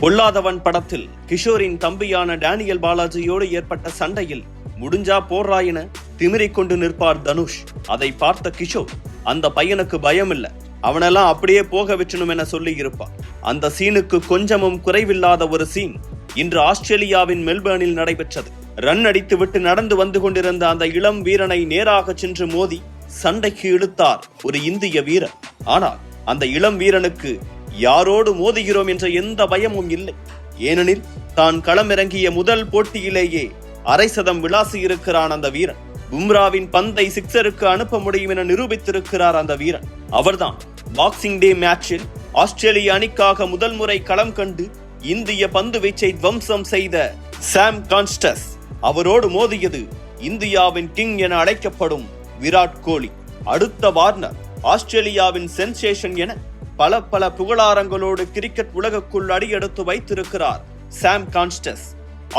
பொல்லாதவன் படத்தில் கிஷோரின் தம்பியான டேனியல் பாலாஜியோடு ஏற்பட்ட சண்டையில் முடிஞ்சா போடுறா என திமிரிக் கொண்டு நிற்பார் தனுஷ். அதை பார்த்த கிஷோர் அந்த பையனுக்கு பயம் இல்ல அவனெல்லாம் அப்படியே போக வச்சனும் என சொல்லி இருப்பார் அந்த சீனுக்கு கொஞ்சமும் குறைவில்லாத ஒரு சீன் இன்று ஆஸ்திரேலியாவின் மெல்பர்னில் நடைபெற்றது. ரன் அடித்து விட்டு நடந்து வந்து கொண்டிருந்த அந்த இளம் வீரனை நேராக சென்று மோதி சண்டைக்கு இழுத்தார் ஒரு இந்திய வீரர். ஆனால் அந்த இளம் வீரனுக்கு யாரோடு மோதுகிறோம் என்ற எந்த பயமும் இல்லை. ஏனெனில் தான் களமிறங்கிய முதல் போட்டியிலேயே அரை சதம் விளாசி இருக்கிறான் அந்த வீரன். பும்ராவின் பந்தை சிக்ஸருக்கு அனுப்ப முடியும் என நிரூபித்திருக்கிறார் அந்த வீரன். அவர்தான் பாக்ஸிங் டே மேட்சில் ஆஸ்திரேலிய அணிக்காக முதல் முறை களம் கண்டு இந்திய பந்து வீச்சை துவம்சம் செய்த சாம் கான்ஸ்டஸ் அவரோடு மோதியது இந்தியாவின் கிங் என அழைக்கப்படும் விராட் கோலி. அடுத்த வார்னர் ஆஸ்திரேலியாவின் சென்சேஷன் என பல பல புகழாரங்களோடு கிரிக்கெட் உலகுக்குள் அடியெடுத்து வைத்திருக்கிறார் சாம் கான்ஸ்டஸ்.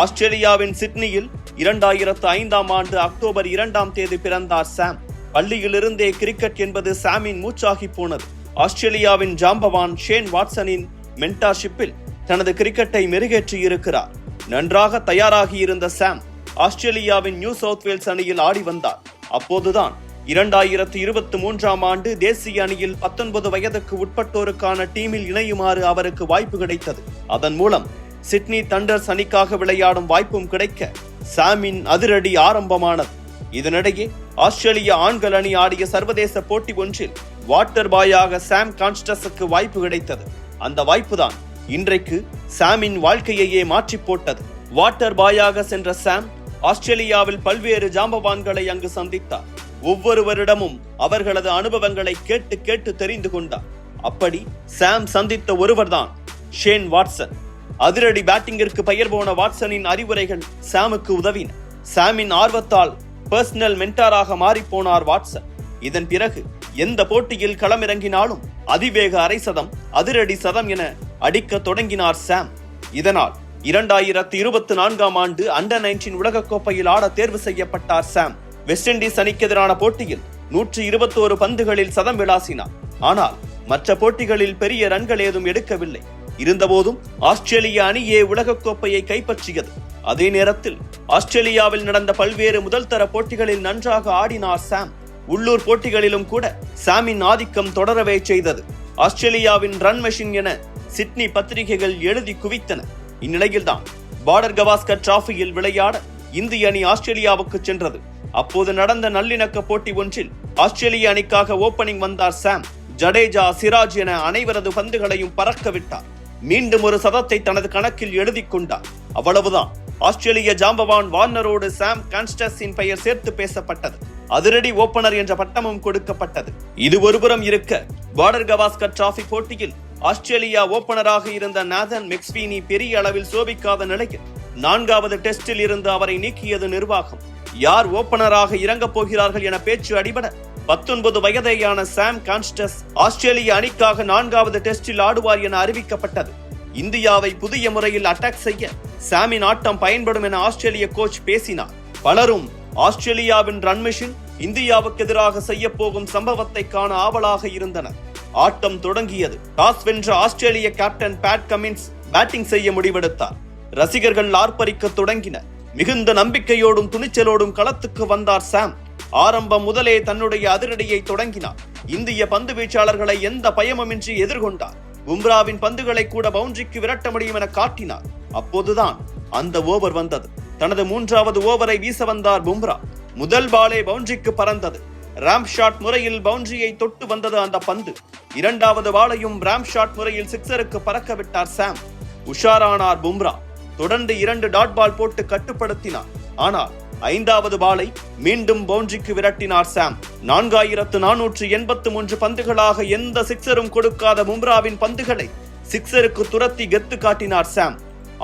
ஆஸ்திரேலியாவின் சிட்னியில் இரண்டாயிரத்து ஐந்தாம் ஆண்டு அக்டோபர் இரண்டாம் தேதி பிறந்தார் சாம். பள்ளியிலிருந்தே கிரிக்கெட் என்பது சாமின் மூச்சாகி போனது. ஆஸ்திரேலியாவின் ஜாம்பவான் ஷேன் வாட்சனின் மென்டார்ஷிப்பில் தனது கிரிக்கெட்டை மெருகேற்றி இருக்கிறார். நன்றாக தயாராகி இருந்த சாம் ஆஸ்திரேலியாவின் நியூ சவுத் வேல்ஸ் அணியில் ஆடி வந்தார். அப்போதுதான் இரண்டாயிரத்து இருபத்தி மூன்றாம் ஆண்டு தேசிய அணியில் பத்தொன்பது வயதுக்கு உட்பட்டோருக்கான டீமில் இணையுமாறு அவருக்கு வாய்ப்பு கிடைத்தது. அதன் மூலம் சிட்னி தண்டர்ஸ் அணிக்காக விளையாடும் வாய்ப்பும் கிடைக்க சாமின் அதிரடி ஆரம்பமானது. இதனிடையே ஆஸ்திரேலிய ஆண்கள் அணி ஆடிய சர்வதேச போட்டி ஒன்றில் வாட்டர் பாயாக சாம் கான்ஸ்டஸுக்கு வாய்ப்பு கிடைத்தது. அந்த வாய்ப்புதான் இன்றைக்கு சாமின் வாழ்க்கையையே மாற்றி போட்டது. வாட்டர் பாயாக சென்ற சாம் ஆஸ்திரேலியாவில் பல்வேறு ஜாம்பவான்களை அங்கு சந்தித்தார். ஒவ்வொருவரிடமும் அவர்களது அனுபவங்களை கேட்டு கேட்டு தெரிந்து கொண்டார். அப்படி சாம் சந்தித்த ஒருவர்தான் ஷேன் வாட்சன். அதிரடி பேட்டிங்கிற்கு பெயர் போன வாட்சனின் அறிவுரைகள் சாமுக்கு உதவின. சாமின் ஆர்வத்தால் பர்சனல் மென்டாராக மாறிப்போனார் வாட்சன். இதன் பிறகு எந்த போட்டியில் களமிறங்கினாலும் அதிவேக அரை சதம் அதிரடி சதம் என அடிக்க தொடங்கினார் சாம். இதனால் இரண்டாயிரத்தி இருபத்தி நான்காம் ஆண்டு அண்டர் நைன்டீன் உலகக்கோப்பையில் ஆட தேர்வு செய்யப்பட்டார் சாம். வெஸ்ட் இண்டீஸ் அணிக்கு எதிரான போட்டியில் நூற்றி இருபத்தோரு பந்துகளில் சதம் விளாசினார். ஆனால் மற்ற போட்டிகளில் பெரிய ரன்கள் ஏதும் எடுக்கவில்லை. இருந்தபோதும் ஆஸ்திரேலிய அணியே உலகக்கோப்பையை கைப்பற்றியது. அதே நேரத்தில் ஆஸ்திரேலியாவில் நடந்த பல்வேறு முதல் தர போட்டிகளில் நன்றாக ஆடினார் சாம் உள்ளூர் போட்டிகளிலும் கூட சாமின் ஆதிக்கம் தொடரவே செய்தது. ஆஸ்திரேலியாவின் ரன் மெஷின் என சிட்னி பத்திரிகைகள் எழுதி குவித்தன. இந்நிலையில்தான் பார்டர் கவாஸ்கர் டிராஃபியில் விளையாட இந்திய அணி ஆஸ்திரேலியாவுக்கு சென்றது. அப்போது நடந்த நல்லிணக்க போட்டி ஒன்றில் ஆஸ்திரேலிய அணிக்காக ஓபனிங் வந்தார் சாம். ஜடேஜா சிராஜ் என அனைவரது பந்துகளையும் பறக்க விட்டார். மீண்டும் ஒரு சதத்தை தனது கணக்கில் எழுதி கொண்டார். அவ்வளவுதான். ஆஸ்திரேலிய ஜாம்பவான் வார்னரோடு சாம் கான்ஸ்டஸின் பெயர் சேர்த்து பேசப்பட்டது. அதிரடி ஓபனர் என்ற பட்டமும் கொடுக்கப்பட்டது. இது ஒருபுறம் இருக்க பார்டர் கவாஸ்கர் டிராபி போட்டியில் ஆஸ்திரேலியா ஓபனராக இருந்த நாதன் மெக்ஸ்வீனி பெரிய அளவில் சோபிக்காத நிலையில் நான்காவது டெஸ்டில் இருந்து அவரை நீக்கியது நிர்வாகம். யார் ஓபனராக இறங்கப் போகிறார்கள் என பேச்சு அடிபட பத்தொன்பது வயதேயான சாம் கான்ஸ்டஸ் ஆஸ்திரேலிய அணிக்காக நான்காவது டெஸ்டில் ஆடுவார் என அறிவிக்கப்பட்டது. இந்தியாவை புதிய முறையில் அட்டாக் செய்ய சாமின் ஆட்டம் பயன்படும் என ஆஸ்திரேலிய கோச் பேசினார். பலரும் ஆஸ்திரேலியாவின் ரன் மிஷின் இந்தியாவுக்கு எதிராக செய்ய போகும் சம்பவத்தை காண ஆவலாக இருந்தனர். ஆட்டம் தொடங்கியது. டாஸ் வென்ற Australian captain Pat Cummins batting செய்ய முடிவெடுத்தார். ரசிகர்கள் ஆர்ப்பரிக்க தொடங்கினர். மிகுந்த நம்பிக்கையோடும் துணிச்சலோடும் களத்துக்கு வந்தார் சாம். ஆரம்பம் முதலே தன்னுடைய அதிரடியை தொடங்கினார். இந்திய பந்து வீச்சாளர்களை எந்த பயமுமின்றி எதிர்கொண்டார். பும்ராவின் பந்துகளை கூட பவுண்டரிக்கு விரட்ட முடியும் என காட்டினார். அப்போதுதான் அந்த ஓவர் வந்தது. தனது மூன்றாவது ஓவரை வீச வந்தார் பும்ரா முதல் பாலே பவுண்டரிக்கு பறந்தது. ராம் ஷாட் முறையில் பவுண்டரியை தொட்டு வந்தது அந்த பந்து. இரண்டாவது பாலையும் ராம் ஷாட் முறையில் சிக்ஸருக்கு பறக்க விட்டார் சாம். உஷாரானார் பும்ரா தொடர்ந்து இரண்டு டாட் பால் போட்டு கட்டுப்படுத்தினார். ஆனால் ஐந்தாவது பாலை மீண்டும் பவுண்டரிக்கு விரட்டினார் சாம். நான்காயிரத்து நானூற்று எண்பத்து மூன்று பந்துகளாக எந்த சிக்ஸரும் கொடுக்காத மும்ராவின் பந்துகளை சிக்ஸருக்கு துரத்தி கெத்து காட்டினார் சாம்.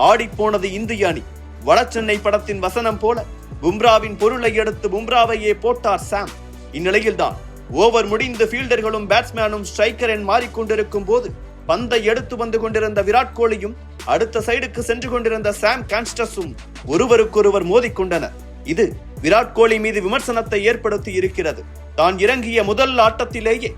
ஆடிப்போனது இந்திய அணி. வடச்சென்னை படத்தின் வசனம் போல பும்ராவின் பொருளை எடுத்து பும்ராவையே போட்டார் சாம். இந்நிலையில்தான் ஓவர் முடிந்து ஃபீல்டர்களும் பேட்ஸ்மேனும் ஸ்ட்ரைக்கர் என் மாறிக்கொண்டிருக்கும் போது பந்தை எடுத்து வந்து கொண்டிருந்த விராட் கோலியும் அடுத்த சைடுக்கு சென்று கொண்டிருந்த சாம் கான்ஸ்டஸும் ஒருவருக்கொருவர் மோதிக்கொண்டனர். இது விராட் கோலி மீது விமர்சனத்தை ஏற்படுத்தி இருக்கிறது. தான் இறங்கிய முதல் ஆட்டத்திலேயே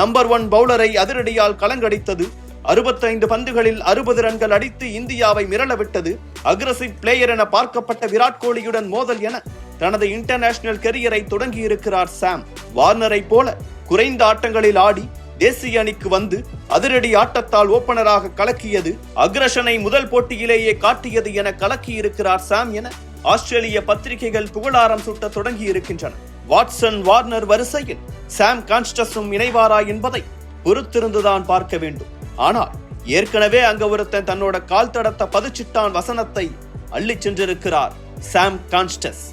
நம்பர் ஒன் பவுலரை அதிரடியால் கலங்கடித்தது. அறுபத்தைந்து பந்துகளில் அறுபது ரன்கள் அடித்து இந்தியாவை மிரளவிட்டது. அக்ரசிவ் பிளேயர் என பார்க்கப்பட்ட விராட் கோலியுடன் மோதல் என தனது இன்டர்நேஷனல் கெரியரை தொடங்கியிருக்கிறார் சாம். வார்னரை போல குறைந்த ஆட்டங்களில் ஆடி தேசிய அணிக்கு வந்து அதிரடி ஆட்டத்தால் ஓபனராக கலக்கியது அக்ரஷனை முதல் போட்டியிலேயே காட்டியது என கலக்கியிருக்கிறார் சாம் என ஆஸ்திரேலிய பத்திரிகைகள் புகழாரம் சுட்ட தொடங்கி இருக்கின்றன வாட்சன் வார்னர் வரிசையில் சாம் கான்ஸ்டஸும் இணைவாரா என்பதை பொறுத்திருந்துதான் பார்க்க வேண்டும். ஆனால் ஏற்கனவே அங்க ஒருத்தன் தன்னோட கால் தடத்த பதிச்சிட்டான் வசனத்தை அள்ளி சென்றிருக்கிறார் சாம் கான்ஸ்டஸ்.